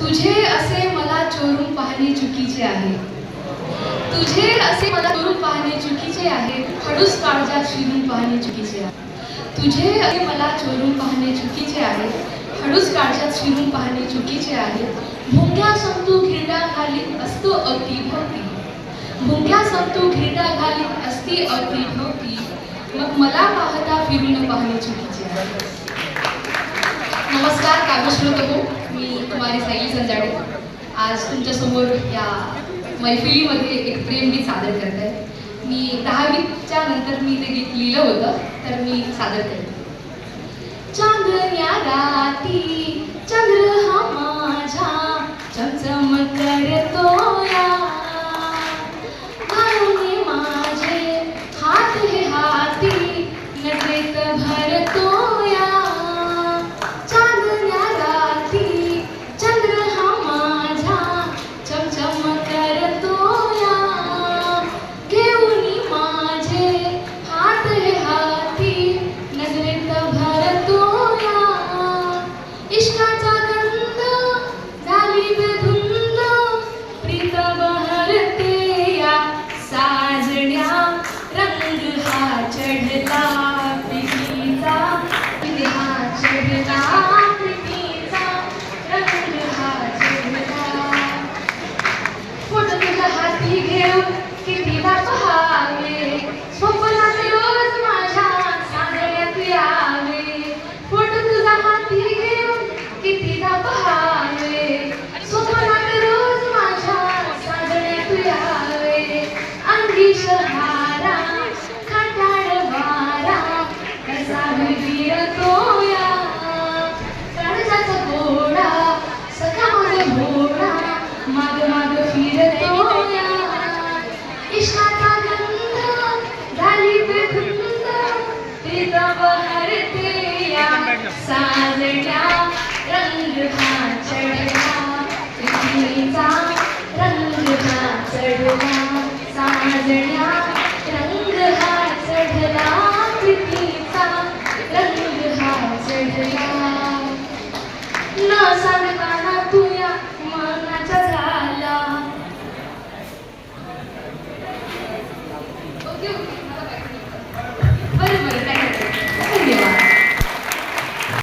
तुझे असे मला चोरून पाहणे चुकीचे आहे. तुझे असे मला चोरून पाहणे चुकीचे आहे. खडूस काळजात शिरून पाहणे चुकीचे आहे. तुझे असे मला चोरून पाहणे चुकीचे आहे. खडूस काळजात शिरून पाहणे चुकीचे आहे. भुंग्या संतू घिरडा घाली असतो अवतीभोवती भुंग्या संतू घिरडा घाली असती अवतीभोवती मग मला पाहता फिरून पाहणे चुकीचे आहे. नमस्कार काव्यश्रोत हो मी कुमारी सायली संजाडे. आज तुमच्यासमोर या मैफिलीमध्ये एक प्रेमगीत सादर करत आहे. मी दहावीच्या नंतर मी ते गीत लिहिलं होतं तर मी सादर करते चांदण्या राती चंद्र हा माझा चमचम करतो या चढला प्रीतीचा हा चढला प्रीतीचा रंग हा चढला. फोटो तुझ्या हाती घेऊन कितीदा पहावे स्वप्नात रोज माझ्या साजऱ्यात यावे. फोटो तुझा हाती घेऊन कितीदा पहावे स्वप्नात रोज माझ्या साजऱ्यात यावे. अंगी शहारा माग माग फिरतो. या गंध झाली बेखुंद बहरते या साजण्या रंग हा चढला रंग हा चढला साजण्या